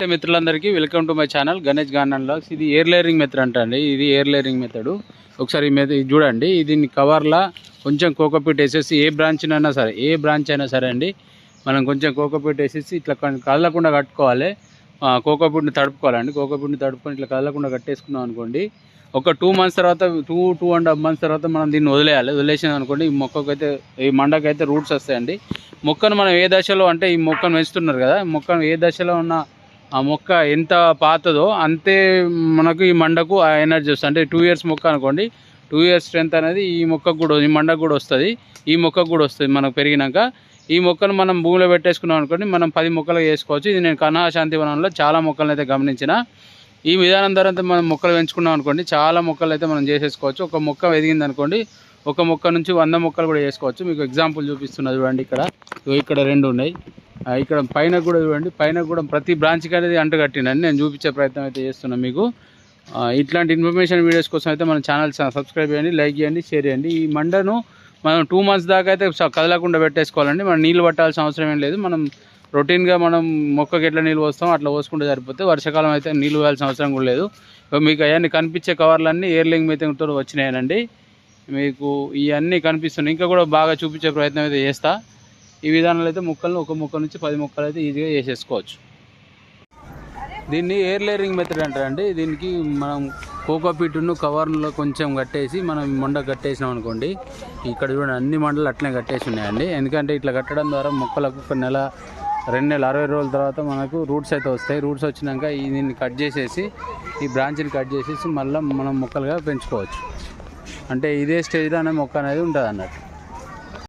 నమస్తే మిత్రులందరికీ. Welcome to my channel Ganesh garden logs ఇది ఎయిర్ లేయరింగ్ మెథడ్ అంట అండి ఇది ఎయిర్ లేయరింగ్ మెథడ్ ఒకసారి ఈ మెథడ్ ఇది చూడండి. దీన్ని కవర్లా కొంచెం కోకోపీట్ వేసేసి ఏ బ్రాంచ్నైనా అయినా సరే ఏ బ్రాంచ్ అయినా సరే అండి మనం కొంచెం కోకోపీట్ వేసేసి ఇట్లా కదలకుండా కట్టుకోవాలి. కోకోపీట్ని తడుపుకోవాలండి. కోకోపీట్ని తడుపుకొని ఇట్లా కదలకుండా కట్టేసుకున్నాం అనుకోండి. ఒక టూ మంత్స్ తర్వాత two two and half months తర్వాత మనం దీన్ని వదిలేయాలి. వదిలేసింది అనుకోండి ఈ మొక్కకైతే ఈ మండకైతే రూట్స్ వస్తాయండి. మొక్కను మనం ఏ దశలో అంటే ఈ మొక్కను పెంచుతున్నారు కదా మొక్కను ఏ దశలో ఉన్న ఆ మొక్క ఎంత పాతదో అంతే మనకు ఈ మండకు ఆ ఎనర్జీ వస్తుంది. అంటే టూ ఇయర్స్ మొక్క అనుకోండి టూ ఇయర్స్ స్ట్రెంత్ అనేది ఈ మొక్కకు కూడా ఈ మండకు కూడా వస్తుంది. ఈ మొక్కకు కూడా వస్తుంది మనకు పెరిగినాక. ఈ మొక్కను మనం భూమిలో పెట్టేసుకున్నాం అనుకోండి మనం పది మొక్కలు వేసుకోవచ్చు ఇది నేను కన్నా శాంతివనంలో చాలా మొక్కలను అయితే గమనించిన. ఈ విధానం ద్వారా అయితే మనం మొక్కలు పెంచుకున్నాం అనుకోండి చాలా మొక్కలు అయితే మనం చేసేసుకోవచ్చు. ఒక మొక్క ఎదిగింది అనుకోండి ఒక మొక్క నుంచి వంద మొక్కలు కూడా చేసుకోవచ్చు. మీకు ఎగ్జాంపుల్ చూపిస్తున్నది చూడండి ఇక్కడ. ఇక్కడ రెండు ఉన్నాయి. ఇక్కడ పైన కూడా చూడండి పైన కూడా ప్రతి బ్రాంచ్కి అనేది అంటగట్టినని నేను చూపించే ప్రయత్నం అయితే చేస్తున్నాను మీకు. ఇట్లాంటి ఇన్ఫర్మేషన్ వీడియోస్ కోసం అయితే మన ఛానల్ సబ్స్క్రైబ్ చేయండి లైక్ చేయండి షేర్ చేయండి. ఈ మండను మనం టూ మంత్స్ దాకా అయితే కదలకుండా పెట్టేసుకోవాలండి. మనం నీళ్ళు పట్టాల్సిన అవసరం ఏం లేదు. మనం రొటీన్గా మనం మొక్కకి ఎట్లా నీళ్ళు పోస్తాం అట్లా పోసుకుంటే సరిపోతే వర్షాకాలం అయితే నీళ్ళు వేయాల్సిన అవసరం కూడా లేదు. మీకు అవన్నీ కనిపించే కవర్లన్నీ ఎయిర్లింగ్ మీతో వచ్చినాయనండి. మీకు ఇవన్నీ కనిపిస్తున్నాయి. ఇంకా కూడా బాగా చూపించే ప్రయత్నం అయితే చేస్తా. ఈ విధానంలో అయితే మొక్కలను ఒక ముక్క నుంచి పది మొక్కలు అయితే ఈజీగా చేసేసుకోవచ్చు దీన్ని ఎయిర్ లేయరింగ్ మెథడ్ అంటారండి. దీనికి మనం కోకోపీటును కవర్లో కొంచెం కట్టేసి మనం మొండ కట్టేసినాం అనుకోండి ఇక్కడ చూడండి అన్ని మండలు అట్లనే కట్టేసి ఉన్నాయండి. ఎందుకంటే ఇట్లా కట్టడం ద్వారా మొక్కలకు ఒక నెల రెండు నెలలు అరవై రోజుల తర్వాత మనకు రూట్స్ అయితే వస్తాయి. రూట్స్ వచ్చినాక ఈ దీన్ని కట్ చేసేసి ఈ బ్రాంచ్ని కట్ చేసేసి మళ్ళీ మనం మొక్కలుగా పెంచుకోవచ్చు. అంటే ఇదే స్టేజ్లో అనే మొక్క అనేది ఉంటుంది అన్నట్టు